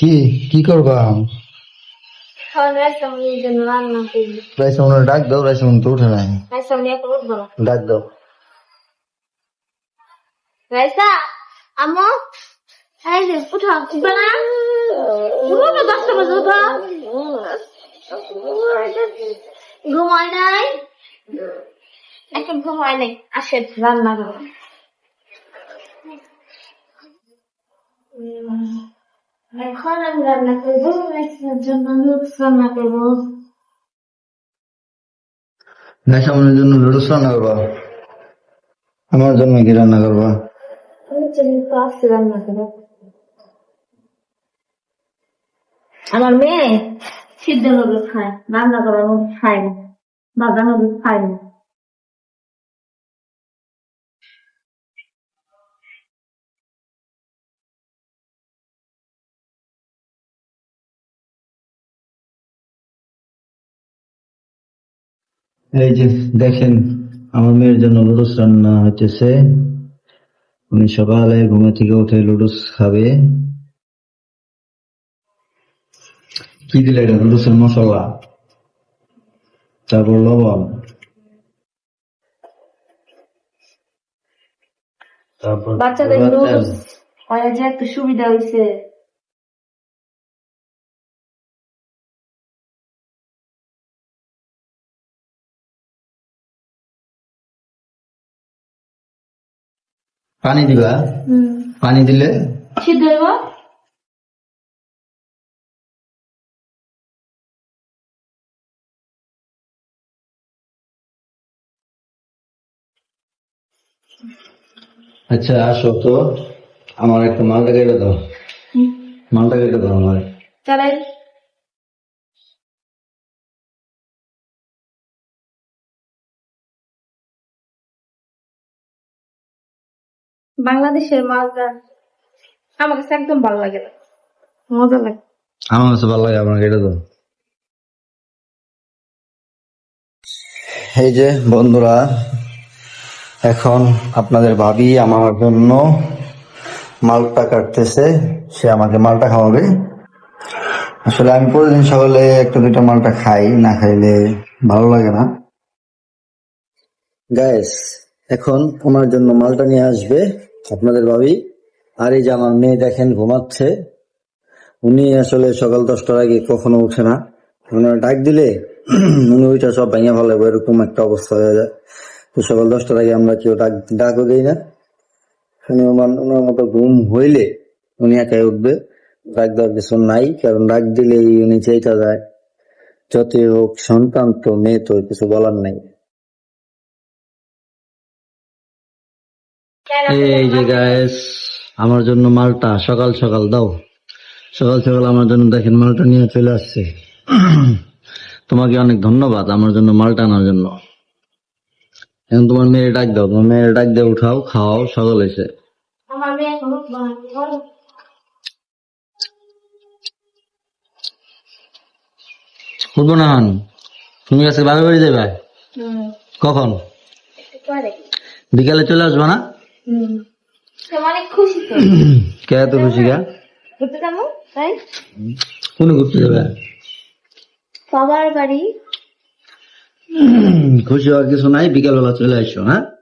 কি কি করবা? খাওয়ার রাইস রান্না করবি রাইস মনে ডাক দাও তো উঠে নাই। ডাক দাও। রাইসা আমো এই যে উঠো উঠবে না? উঠো দশটা বাজে উঠো। ঘুমায় নাই? এখন ঘুমায় নাই আসে রান্না করো এখন আমি রান্না করব জন্য নুডলস রান্না করব রাইস জন্য লুডুস রান্না করবা আমার জন্য কি রান্না করবা করব আমার মেয়ে সিদ্ধ নুডলস খায় রান্না করা নুডলস খায় না নুডলস খায় না এই যে দেখেন আমার মেয়ের জন্য লুডুস রান্না হইতেছে। উনি সকালে ঘুমে থেকে উঠে লুডুস খাবে। কি দিলে এটা লুডুসের মশলা? তারপর লবণ। তারপর বাচ্চাদের। নুডলস ওরা যে একটু সুবিধা হয়েছে পানি দিবা? পানি দিলে? সিদ্ধ হইব? আচ্ছা আসো তো। আমার একটা মালটা কেটে দাও। মালটা কেটে দাও আমার। চালাই। বাংলাদেশের মালটা আমার কাছে একদম ভালো লাগে না। মজা লাগে। আমার কাছে ভালো লাগে আপনার কেটে দাও এই যে, বন্ধুরা, এখন আপনাদের ভাবি আমার জন্য মালটা কাটতেছে। সে আমাকে মালটা খাওয়াবে। আসলে আমি প্রতিদিন সকালে একটা দুইটা মালটা খাই, না খাইলে ভালো লাগে না। গ্যাস এখন আমার জন্য মালটা নিয়ে আসবে। আপনাদের ভাবি। আর এই যে আমার মেয়ে দেখেন, ঘুমাচ্ছে। উনি আসলে সকাল দশটার আগে কখনো উঠে না। ওনার ডাক দিলে উনি ওইটা সব ভেঙে ফেলাবো এরকম একটা অবস্থা হয়ে যায়। তো সকাল দশটার আগে আমরা কেউ ডাক, ডাকও দিই না। ওনার মতো ঘুম হইলে উনি একাই উঠবে। ডাক দেওয়ার কিছু নাই, কারণ ডাক দিলেই উনি চেয়েটা যায় যতই হোক সন্তান তো মেয়ে তো কিছু বলার নাই। এই যে গায়েস আমার জন্য মালটা সকাল সকাল দাও। সকাল সকাল আমার জন্য দেখেন মালটা নিয়ে চলে আসছে। তোমাকে অনেক ধন্যবাদ আমার জন্য মালটা আনার জন্য। এখন তোমার মেয়ের ডাক দাও তোমার মেয়ের ডাক দিয়ে উঠাও খাওয়াও সকাল এসে। উঠবো না তুমি আজকে বাপের বাড়ি যাবে কখন? বিকালে চলে আসব না? কে এত খুশি গা ঘুরতে যাব? তাই? কোনে ঘুরতে যাবে? বাবার বাড়ি। খুশি হওয়ার কিছু নাই বিকালবেলা চলে আসো হ্যাঁ?